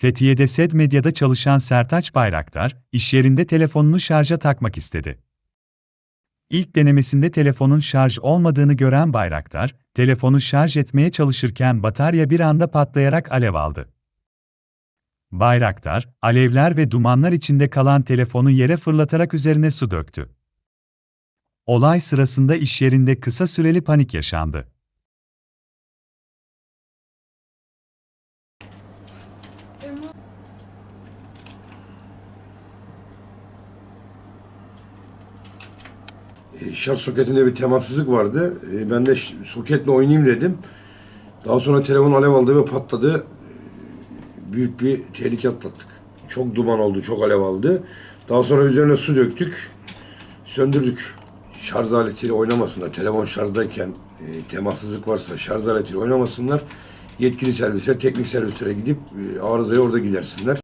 Fethiye'de SED Medya'da çalışan Sertaç Bayraktar, iş yerinde telefonunu şarja takmak istedi. İlk denemesinde telefonun şarj olmadığını gören Bayraktar, telefonu şarj etmeye çalışırken batarya bir anda patlayarak alev aldı. Bayraktar, alevler ve dumanlar içinde kalan telefonu yere fırlatarak üzerine su döktü. Olay sırasında iş yerinde kısa süreli panik yaşandı. E, şarj soketinde bir temassızlık vardı. E, ben de soketle oynayayım dedim. Daha sonra telefon alev aldı ve patladı. E, Büyük bir tehlike atlattık. Çok duman oldu, çok alev aldı. Daha sonra üzerine su döktük. Söndürdük. Şarj aletiyle oynamasınlar. Telefon şarjdayken e, temassızlık varsa şarj aletiyle oynamasınlar. Yetkili servise, teknik servislere gidip e, arızayı orada gidersinler.